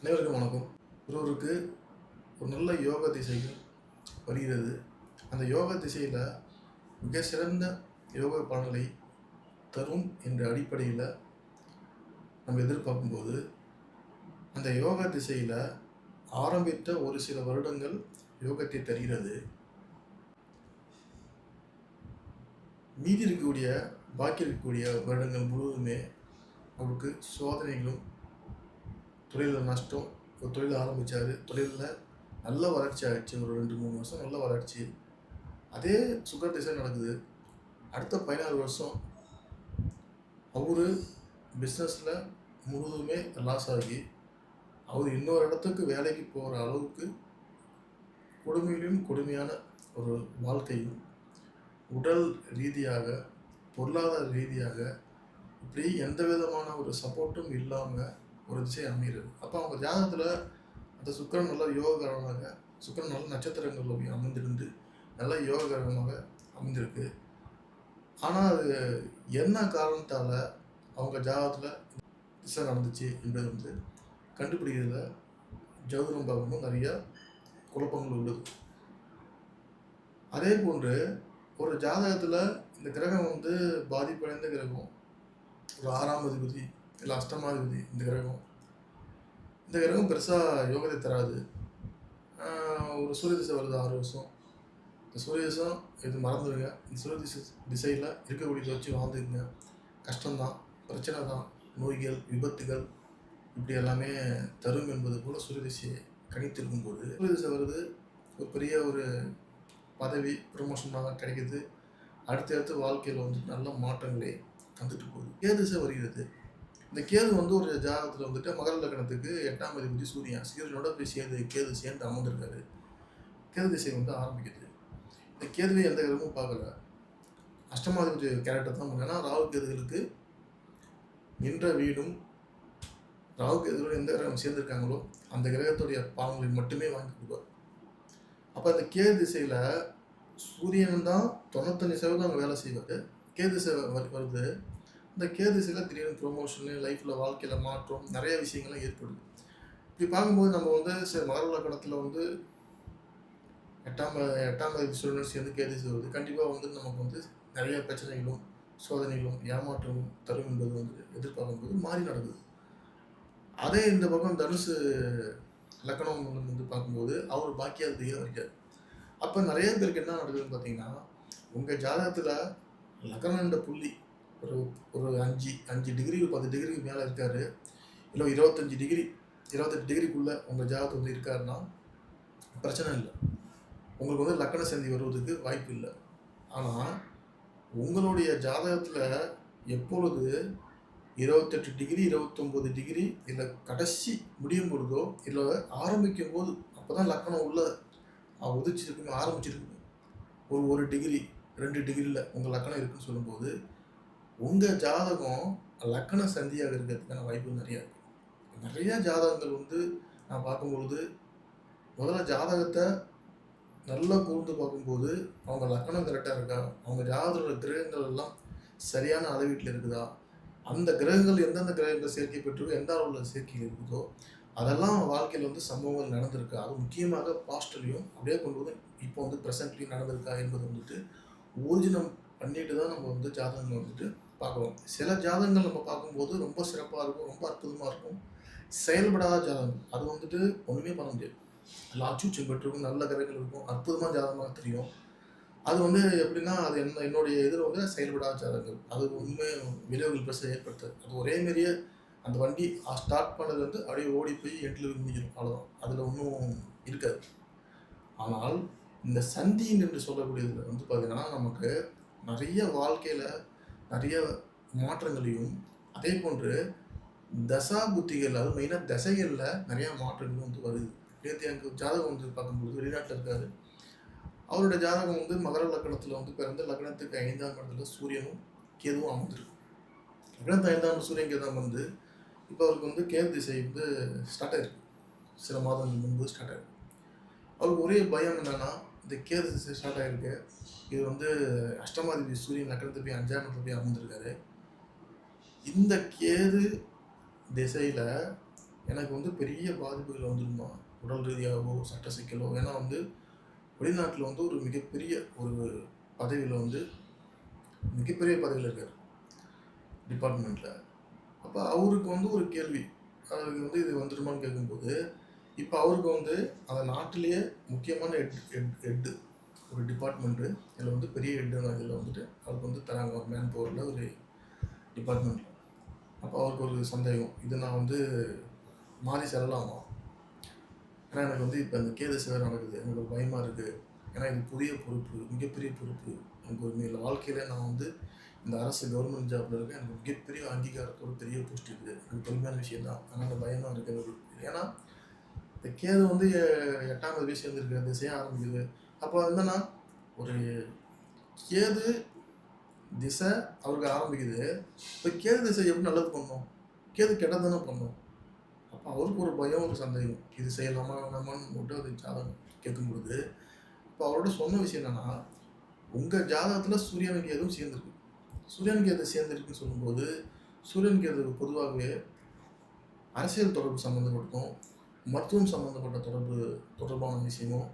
அனைவருக்கும் வணக்கம். ஒருவருக்கு ஒரு நல்ல யோக திசைகள் வருகிறது. அந்த யோக திசையில் மிக சிறந்த யோக பலன்களை தரும் என்ற அடிப்படையில் நம்ம எதிர்பார்க்கும்போது அந்த யோக திசையில் ஆரம்பித்த ஒரு சில வருடங்கள் யோகத்தை தருகிறது. மீதி இருக்கக்கூடிய பாக்கி இருக்கக்கூடிய வருடங்கள் முழுவதுமே அவருக்கு சோதனைகளும் தொழிலில் நஷ்டம் ஒரு தொழில் ஆரம்பித்தார் தொழிலில் நல்ல வளர்ச்சி ஆகிடுச்சு ஒரு ரெண்டு மூணு வருஷம் நல்ல வளர்ச்சி. அதே சுகர் டிசைன் நடக்குது. அடுத்த பதினாறு வருஷம் அவர் பிஸ்னஸில் முழுவதுமே லாஸ் ஆகி அவர் இன்னொரு இடத்துக்கு வேலைக்கு போகிற அளவுக்கு கொடுமையிலும் கொடுமையான ஒரு வாழ்க்கையும் உடல் ரீதியாக பொருளாதார ரீதியாக இப்படி எந்த விதமான ஒரு சப்போர்ட்டும் இல்லாமல் ஒரு திசை அமைகிறது அப்போ அவங்க ஜாதகத்தில் அந்த சுக்கிரன் நல்ல யோககரமாக சுக்கரன் நல்ல நட்சத்திரங்கள் போய் அமைந்திருந்து நல்ல யோககரமாக அமைந்திருக்கு. ஆனால் அது என்ன காரணத்தால் அவங்க ஜாதகத்தில் திசை நடந்துச்சு என்பது வந்து கண்டுபிடிக்கிறதுல ஜோதிடம் பார்க்கும்போது நிறையா குழப்பங்கள் உள்ளது. அதே போன்று ஒரு ஜாதகத்தில் இந்த கிரகம் வந்து பாதிப்படைந்த கிரகம். ஒரு ஆறாம் அதிபதி இல்லை அஷ்டமாதிபதி இந்த கிரகம். இந்த கிரகம் பெருசாக யோகத்தை தராது. ஒரு சூரிய திசை வருது ஆறு வருஷம். இந்த சூரிய திசை இது மறந்துடுங்க. இந்த சூரிய திசை திசையில் இருக்கக்கூடியதை வச்சு வாழ்ந்துக்குங்க. கஷ்டம்தான் பிரச்சனை தான் நோய்கள் விபத்துகள் இப்படி எல்லாமே தரும் என்பது போல் சூரிய திசையை கணித்திருக்கும் போது சூரிய திசை வருது ஒரு பெரிய ஒரு பதவி ப்ரமோஷனாக கிடைக்குது. அடுத்தடுத்து வாழ்க்கையில் வந்து நல்ல மாற்றங்களே தந்துட்டு போகுது. ஏ திசை வருகிறது? இந்த கேது வந்து ஒரு ஜாதகத்தில் வந்துட்டு மகர லக்னத்துக்கு எட்டாம் அதிபதி சூரியன் சூரியனோட போய் சேர்ந்து கேது சேர்ந்து அமர்ந்திருக்காரு. கேது திசை வந்து ஆரம்பிக்குது. இந்த கேதுவை எந்த கிரகமும் பார்க்கல. அஷ்டமாதிபதி கேரக்டர் தான் ஏன்னா ராகு கேதுகளுக்கு நின்ற வீடும் ராகு கேதுகளோட எந்த கிரகம் சேர்ந்திருக்காங்களோ அந்த கிரகத்துடைய பாவங்களை மட்டுமே வாங்கி கொடுப்பார். அப்போ அந்த கேது திசையில் சூரியன் தான் தொண்ணூத்தஞ்சு சதவீதம் அங்கே வேலை செய்வார். கேது திசை வருது. இந்த கேது திசையில் திடீர்னு ப்ரொமோஷனு லைஃப்பில் வாழ்க்கையில் மாற்றம் நிறைய விஷயங்கள்லாம் ஏற்படுது. இப்படி பார்க்கும்போது நம்ம வந்து சரி மகர படத்தில் வந்து எட்டாம் எட்டாம் ஸ்டூடெண்ட்ஸ் சேர்ந்து கேது வருது கண்டிப்பாக வந்து நமக்கு வந்து நிறைய பிரச்சனைகளும் சோதனைகளும் ஏமாற்றமும் தரும் என்பது வந்து எதிர்பார்க்கும்போது மாறி நடக்குது. அதே இந்த பக்கம் தனுசு லக்கணம் வந்து பார்க்கும்போது அவர் பாக்கியாதிபதியாக இருக்கார். அப்போ நிறைய பேருக்கு என்ன நடக்குதுன்னு பார்த்தீங்கன்னா உங்கள் ஜாதகத்தில் லக்கணன்ற புள்ளி ஒரு ஒரு அஞ்சு அஞ்சு டிகிரி பத்து டிகிரிக்கு மேலே இருக்கார். இல்லை இருபத்தஞ்சி டிகிரி இருபத்தெட்டு டிகிரிக்குள்ளே உங்கள் ஜாதகத்து வந்து இருக்காருன்னா பிரச்சனை இல்லை. உங்களுக்கு வந்து லக்கண சந்தி வருவதுக்கு வாய்ப்பு இல்லை. ஆனால் உங்களுடைய ஜாதகத்தில் எப்பொழுது இருபத்தெட்டு டிகிரி இருபத்தொம்போது டிகிரி இல்லை கடைசி முடியும் பொழுதோ இல்லை ஆரம்பிக்கும் போது அப்போ தான் லக்கணம் உள்ள அஹ், உதிச்சிருக்குங்க ஆரம்பிச்சிருக்குங்க ஒரு ஒரு டிகிரி ரெண்டு டிகிரியில் உங்கள் லக்கணம் இருக்குன்னு சொல்லும்போது உங்கள் ஜாதகம் லக்கண சந்தியாக இருக்கிறதுக்கான வாய்ப்பு நிறையா இருக்குது நிறைய ஜாதகங்கள் வந்து நான் பார்க்கும்பொழுது முதல்ல ஜாதகத்தை நல்லா கூர்ந்து பார்க்கும்போது அவங்க லக்கணம் கரெக்டாக இருக்கா? அவங்க ஜாதகத்தோட கிரகங்கள் எல்லாம் சரியான அளவீட்டில் இருக்குதா? அந்த கிரகங்கள் எந்தெந்த கிரகங்கள் சேர்க்கை பெற்றோ எந்த அளவில் சேர்க்கை இருக்குதோ அதெல்லாம் வாழ்க்கையில் வந்து சம்பவங்கள் நடந்திருக்கா. அது முக்கியமாக பாஸ்ட்லையும் அப்படியே கொண்டு வந்து இப்போ வந்து ப்ரெசன்ட்லையும் நடந்திருக்கா என்பது வந்துட்டு ஊர்ஜினம் பண்ணிட்டு தான் நம்ம வந்து ஜாதகங்கள் வந்துட்டு பார்க்குறோம் சில ஜாதகங்கள் நம்ம பார்க்கும்போது ரொம்ப சிறப்பாக இருக்கும் ரொம்ப அற்புதமாக இருக்கும். செயல்படாத ஜாதகம் அது வந்துட்டு ஒன்றுமே பண்ண முடியாது. நல்லா அச்சூச்சம் பெற்றிருக்கும் நல்ல கிரகங்கள் இருக்கும் அற்புதமாக ஜாதகமாக தெரியும். அது வந்து எப்படின்னா அது என்ன என்னுடைய இதில் வந்து செயல்படாத ஜாதகங்கள். அது உண்மை விளைவுகள் பெருசாக ஏற்படுத்தாது. அது ஒரே மாரியே அந்த வண்டி ஸ்டார்ட் பண்ணது வந்து அப்படியே ஓடி போய் எட்டில் முடிஞ்சிடும் அவ்வளோதான் அதில் ஒன்றும் இருக்காது. ஆனால் இந்த சந்தின் என்று சொல்லக்கூடியதுல வந்து பார்த்திங்கன்னா நமக்கு நிறைய வாழ்க்கையில் நிறைய மாற்றங்களையும் அதே போன்று தசா புத்திகள் அது மெயினாக தசைகளில் நிறைய மாற்றங்கள் வந்து வருது. நேற்று எனக்கு ஜாதகம் வந்து பார்க்கும்போது வெளிநாட்டில் இருக்காரு. அவருடைய ஜாதகம் வந்து மகர லக்னத்தில் வந்து பிறந்த லக்னத்துக்கு ஐந்தாம் இடத்துல சூரியனும் கேதுவும் அமர்ந்திருக்கும் லக்னத்து ஐந்தாம் சூரியன் கேதாம் வந்து இப்போ அவருக்கு வந்து கேது திசை வந்து ஸ்டார்ட் ஆயிருக்கு. சில மாதங்கள் முன்பு ஸ்டார்ட் ஆயிருக்கு. அவருக்கு ஒரே பயம் என்னென்னா இந்த கேது திசை ஸ்டார்ட் ஆகிருக்கு இது வந்து அஷ்டமாதிபதி சூரியன் லக்னத்தை போய் அஞ்சாம் இடத்துல போய் அமர்ந்திருக்காரு. இந்த கேது திசையில் எனக்கு வந்து பெரிய பாதிப்புகள் வந்துருமா? உடல் ரீதியாகவோ சட்ட சிக்கலோ? ஏன்னா வந்து வெளிநாட்டில் வந்து ஒரு மிகப்பெரிய ஒரு பதவியில் வந்து மிகப்பெரிய பதவியில் இருக்கார். டிபார்ட்மெண்ட்டில் அப்போ அவருக்கு வந்து ஒரு கேள்வி. அவருக்கு வந்து இது வந்துருமான்னு கேட்கும்போது இப்போ அவருக்கு வந்து அந்த நாட்டிலேயே முக்கியமான ஹெட் ஹெட் ஹெட்டு ஒரு டிபார்ட்மெண்ட்டு இதில் வந்து பெரிய ஹெட்டுன்னு இதில் வந்துட்டு அவருக்கு வந்து தராங்க. ஒரு மேன் பவரில் ஒரு டிபார்ட்மெண்ட்டில் அப்போ அவருக்கு ஒரு சந்தேகம். இது நான் வந்து மாறி செல்லலாமா? ஏன்னா எனக்கு வந்து இப்போ இந்த கேது சேவை நடக்குது. எனக்கு ஒரு பயமாக இருக்குது ஏன்னா இது புதிய பொறுப்பு மிகப்பெரிய பொறுப்பு. எனக்கு ஒரு மிக வாழ்க்கையில் நான் வந்து இந்த அரசு கவர்மெண்ட் ஜாப்ல இருக்க எனக்கு மிகப்பெரிய அங்கீகாரத்தோட பெரிய போஸ்ட் இருக்குது எனக்கு பெருமையான விஷயம் தான் ஆனால் அந்த பயமாக இருக்குது எனக்கு. ஏன்னா இந்த கேது வந்து எ- எட்டாம் தேதி சேர்ந்துருக்கு அந்த செய்ய ஆரம்பிக்குது. அப்போ என்னன்னா ஒரு கேது திசை அவருக்கு ஆரம்பிக்குது. இப்போ கேது திசை எப்படி நல்லது பண்ணும்? கேது கெட்டது தானே பண்ணும்? அப்போ அவருக்கு ஒரு பயம் ஒரு சந்தேகம். இது செய்யலாமா வேணாமான்னு மட்டும் அது ஜாதகம் கேட்கும் பொழுது இப்போ அவரோட சொன்ன விஷயம் என்னன்னா உங்கள் ஜாதகத்தில் சூரியன் கேதும் சேர்ந்துருக்கு. சூரியன் கேது சேர்ந்துருக்குன்னு சொல்லும்போது சூரியன் கேது பொதுவாகவே அரசியல் தொடர்பு சம்மந்தப்பட்டும் மருத்துவம் சம்மந்தப்பட்ட தொடர்பு தொடர்பான விஷயமும்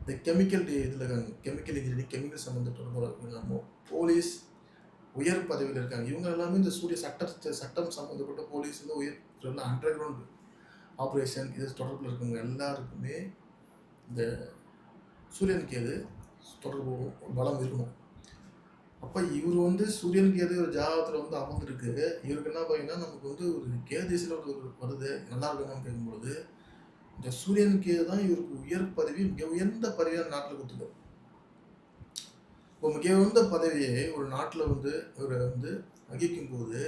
இந்த கெமிக்கல் இதில் இருக்காங்க கெமிக்கல் இன்ஜினியரிங் கெமிக்கல் சம்மந்த தொடர்பு இல்லாமல் போலீஸ் உயர் பதவியில் இருக்காங்க. இவங்க எல்லாமே இந்த சூரிய சட்ட சட்டம் சம்மந்தப்பட்ட போலீஸில் உயர் அண்டர் கிரவுண்ட் ஆப்ரேஷன் இது தொடர்பில் இருக்கவங்க எல்லாருக்குமே இந்த சூரியனுக்கு எது தொடர்பு பலம் இருக்கணும். அப்போ இவர் வந்து சூரியனுக்கு எது ஒரு ஜாதகத்தில் வந்து அமர்ந்துருக்கு. இவருக்கு என்ன பார்த்தீங்கன்னா நமக்கு வந்து ஒரு கேதிசில் ஒரு ஒரு வருது நல்லா இருக்கணும்னு கேட்கும்பொழுது இந்த சூரியனுக்கு தான் இவருக்கு உயர் பதவி மிக உயர்ந்த பதவியாக நாட்டில் கொடுத்துருக்காரு. இப்போ மிக உயர்ந்த பதவியை ஒரு நாட்டில் வந்து இவர் வந்து வகிக்கும் போது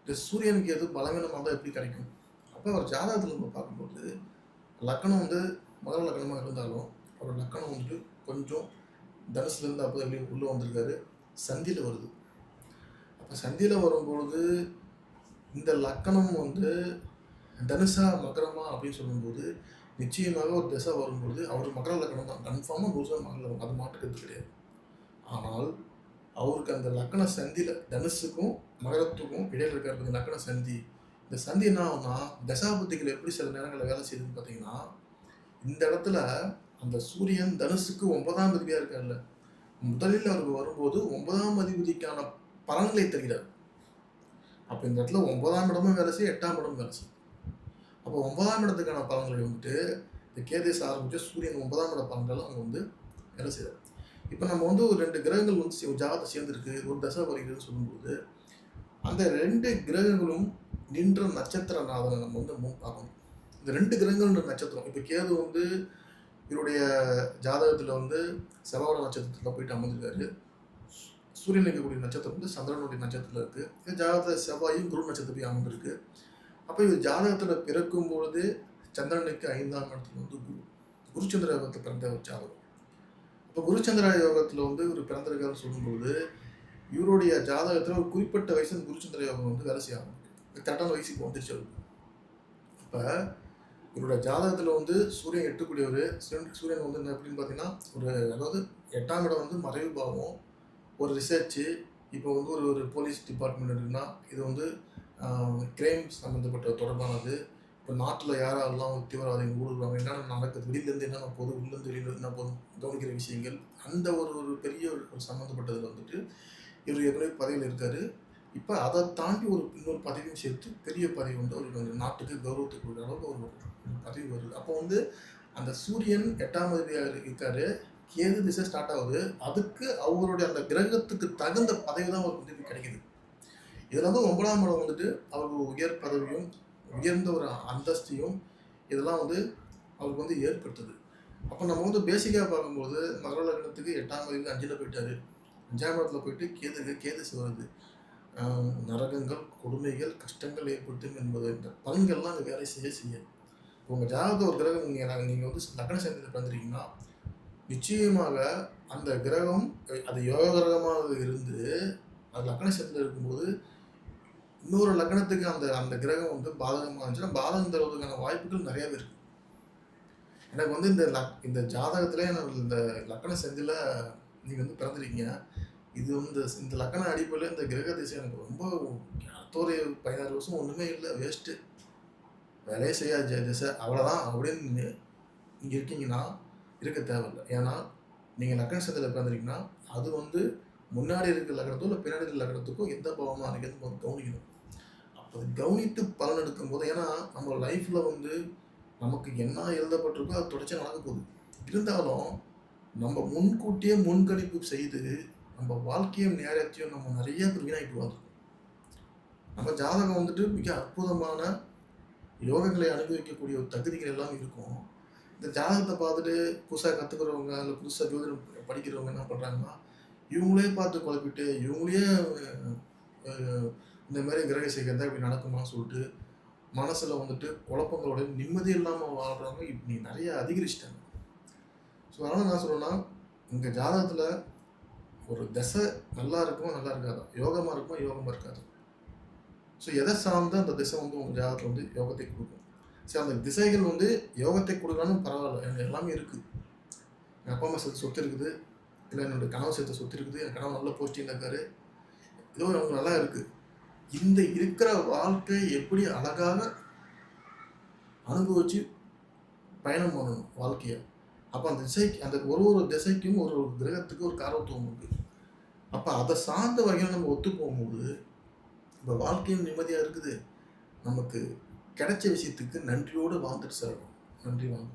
இந்த சூரியனுக்கு எது பலவீனமாக தான் எப்படி கிடைக்கும்? அப்போ அவர் ஜாதகத்தில் நம்ம பார்க்கும்போது லக்கணம் வந்து முதல் லக்கணமாக இருந்தாலும் அவர் லக்கணம் வந்துட்டு கொஞ்சம் தனுசுலேருந்து அப்போ எப்படி உள்ளே வந்திருக்காரு. சந்தியில் வருது. அப்போ சந்தியில் வரும்பொழுது இந்த லக்கணம் வந்து தனுசா மகரமா அப்படின்னு சொல்லும்போது நிச்சயமாக ஒரு திசை வரும்பொழுது அவர் மகர லக்கணம் தான். கன்ஃபார்மாக புதுசாக மகர லக்கணம் அது மாட்டுக்கிறது கிடையாது. ஆனால் அவருக்கு அந்த லக்கண சந்தியில் தனுசுக்கும் மகரத்துக்கும் இடையில் இருக்கிற லக்கண சந்தி இந்த சந்தி என்ன ஆகும்னா தசாபுத்திகள் எப்படி சில நேரங்களில் வேலை செய்யுதுன்னு பார்த்தீங்கன்னா இந்த இடத்துல அந்த சூரியன் தனுசுக்கு ஒன்பதாம் அதிபதியாக இருக்கார்ல. முதலில் அவருக்கு வரும்போது ஒன்பதாம் அதிபதிக்கான பலன்களை தருகிறார். அப்போ இந்த இடத்துல ஒன்பதாம் இடமும் வேலை செய்யும் எட்டாம் இடமும் வேலை செய்யும். அப்போ ஒன்பதாம் இடத்துக்கான பலன்களை வந்துட்டு இந்த கேதேச ஆரம்பிச்சு சூரியன் ஒன்பதாம் இட பலன்கள் அவங்க வந்து வேலை செய்கிறார் இப்போ நம்ம வந்து ஒரு ரெண்டு கிரகங்கள் வந்து ஜாகத்தை ஜாதகத்தை சேர்ந்துருக்கு ஒரு தசை வருகிறதுன்னு சொல்லும்போது அந்த ரெண்டு கிரகங்களும் நின்ற நட்சத்திர நாதனை நம்ம வந்து மூ பார்க்கணும். இந்த ரெண்டு கிரகங்கள் நட்சத்திரம் இப்போ கேது வந்து இவருடைய ஜாதகத்தில் வந்து செவ்வாய் நட்சத்திரத்தில் போயிட்டு அமைஞ்சிருக்காரு சூ- சூரியன் இருக்கக்கூடிய நட்சத்திரம் வந்து சந்திரனுடைய நட்சத்திரத்தில் இருக்குது இந்த ஜாதகத்தில் செவ்வாயும் குரு நட்சத்திரத்தையும் அமர்ந்திருக்கு. அப்போ இவர் ஜாதகத்தில் பிறக்கும் பொழுது சந்திரனுக்கு ஐந்தாம் இடத்துல வந்து குரு. குருச்சந்திர யோகத்தில் பிறந்த ஒரு ஜாதகம். இப்போ குருச்சந்திர யோகத்தில் வந்து இவர் பிறந்திருக்காருன்னு சொல்லும்போது இவருடைய ஜாதகத்தில் ஒரு குறிப்பிட்ட வயசு குருச்சந்திர யோகம் வந்து வேலை செய்ய ஆரம்பிக்கும் கரெக்டான வயசுக்கு வந்துருச்சு அவருக்கு. அப்போ இவரோட ஜாதகத்தில் வந்து சூரியன் எட்டுக்கூடியவர் சூரியன் சூரியன் வந்து என்ன அப்படின்னு பார்த்தீங்கன்னா ஒரு அதாவது எட்டாம் இடம் வந்து மறைவு பாவம் ஒரு ரிசர்ச்சு இப்போ வந்து ஒரு ஒரு போலீஸ் டிபார்ட்மெண்ட் இருக்குன்னா இது வந்து கிரைம் சம்மந்தப்பட்ட தொடர்பானது. இப்போ நாட்டில் யாரெல்லாம் தீவிரவாதிகள் ஊடுருவாங்க என்னென்ன நடக்குது வெளியிலேருந்து என்னென்ன போகுது உள்ளேருந்து வெளியிலேருந்து என்ன போகுது கவனிக்கிற விஷயங்கள் அந்த ஒரு ஒரு பெரிய ஒரு ஒரு சம்மந்தப்பட்டதில் வந்துட்டு இவர் ஏற்கனவே பதவியில் இருக்கார். இப்போ அதை தாண்டி ஒரு இன்னொரு பதவியும் சேர்த்து பெரிய பதவி வந்து ஒரு நாட்டுக்கு கௌரவத்துக்கு கொடுக்குற அளவுக்கு ஒரு பதவி வருது. அப்போ வந்து அந்த சூரியன் எட்டாம் அதிபதியாக இருக்காரு. கேது திசை ஸ்டார்ட் ஆகுது. அதுக்கு அவருடைய அந்த கிரகத்துக்கு தகுந்த பதவி தான் அவருக்கு வந்து கிடைக்குது. இதில் வந்து ஒன்பதாம் இடம் வந்துட்டு அவருக்கு உயர் பதவியும் உயர்ந்த ஒரு அந்தஸ்தையும் இதெல்லாம் வந்து அவருக்கு வந்து ஏற்படுத்துது. அப்போ நம்ம வந்து பேசிக்காக பார்க்கும்போது மகர லக்னத்துக்கு எட்டாம் பதிவு அஞ்சில் போயிட்டாரு. அஞ்சாம் இடத்துல போயிட்டு கேதுக்கு கேது வருது நரகங்கள் கொடுமைகள் கஷ்டங்கள் ஏற்படுத்தும் என்பது இந்த பண்கள்லாம் அங்கே வேலை செய்ய செய்ய உங்கள் ஜாதகத்தை ஒரு கிரகம் நீங்கள் நீங்கள் வந்து லக்ன சேர்ந்து பிறந்திருக்கீங்கன்னா நிச்சயமாக அந்த கிரகம் அது யோக கிரகமாக இருந்து அது லக்ன சேர்த்துல இருக்கும்போது இன்னொரு லக்னத்துக்கு அந்த அந்த கிரகம் வந்து பாதகமாக இருந்துச்சுன்னா பாதகம் தருவதற்கான வாய்ப்புகள் நிறையவே இருக்கு எனக்கு வந்து இந்த லக் இந்த ஜாதகத்துல இந்த லக்கண செந்தில் நீங்கள் வந்து பிறந்திருக்கீங்க இது வந்து இந்த லக்கண அடிப்படையில் இந்த கிரக திசை எனக்கு ரொம்ப அடுத்த பதினாறு வருஷம் ஒன்றுமே இல்லை வேஸ்ட்டு வேலையே செய்யாது ஜெ திசை அவ்வளோதான் அப்படின்னு இங்கே இருக்கீங்கன்னா, இருக்க தேவையில்ல. ஏன்னா, லக்கண லக்னஸ்தானத்தில பிறந்திருக்கீங்கன்னா, அது வந்து முன்னாடி இருக்கிற லக்னத்துக்கோ, இல்லை பின்னாடி இருக்கிற லக்னத்துக்கோ எந்த பவமாக இருக்கிறது கவனிக்கணும். அதை கவனித்து பலன் எடுக்கும் போது ஏன்னா, நம்ம லைஃப்பில் வந்து நமக்கு என்ன எழுதப்பட்டிருக்கோ அது தொடர்ச்சி நடக்க போகுது. இருந்தாலும், நம்ம முன்கூட்டியே முன்கணிப்பு செய்து, நம்ம வாழ்க்கையும், நேரத்தையும் நம்ம நிறைய பேர் வீணாக்கிட்டு நம்ம ஜாதகம் வந்துட்டு மிக அற்புதமான யோகங்களை அனுபவிக்கக்கூடிய ஒரு தகுதிகள் எல்லாம் இருக்கும். இந்த ஜாதகத்தை பார்த்துட்டு புதுசாக கற்றுக்கிறவங்க இல்லை புதுசாக ஜோதிடம் படிக்கிறவங்க என்ன பண்ணுறாங்கன்னா இவங்களே பார்த்து குழப்பிட்டு, இவங்களே இந்த மாதிரி கிரக சேர்க்கை இப்படி நடக்குமான்னு சொல்லிட்டு, மனசில் வந்துட்டு குழப்பங்களோட நிம்மதி இல்லாம வாழ்றவங்க இன்னைக்கு நிறைய அதிகரிச்சுட்டாங்க. ஸோ, அதனால் நான் சொல்லணும்னா உங்கள் ஜாதகத்தில் ஒரு திசை நல்லா இருக்கும் நல்லா இருக்காது யோகமாக இருக்கும் யோகமாக இருக்காது ஸோ, எதை சார்ந்து அந்த திசை வந்து உங்கள் ஜாதகத்தில் வந்து யோகத்தை கொடுக்கும் சரி அந்த திசைகள் வந்து யோகத்தை குடுக்கலனாலும் பரவாயில்ல எனக்கு எல்லாமே இருக்குது எங்கள் அப்பா, அம்மா சேர்த்து சொத்து இருக்குது. இல்லை என்னோடய கனவு சேர்த்து சொத்து இருக்குது. என் கனவு நல்ல போஸ்டிங் இருக்காரு. ஏதோ நமக்கு நல்லா இருக்குது இந்த இருக்கிற வாழ்க்கை எப்படி அழகாக அனுபவிச்சு பயணம் பண்ணணும் வாழ்க்கையை அப்போ அந்த திசைக்கு அந்த ஒரு ஒரு திசைக்கும் ஒரு ஒரு கிரகத்துக்கு ஒரு காரத்துவம் உண்டு. அப்போ அதை சார்ந்த வகையில் நம்ம ஒத்து போகும்போது, இப்போ வாழ்க்கையும் நிம்மதியாக இருக்குது. நமக்கு கிடைச்ச விஷயத்துக்கு நன்றியோடு வாழ்ந்துட்டு சார் நன்றி, வாங்க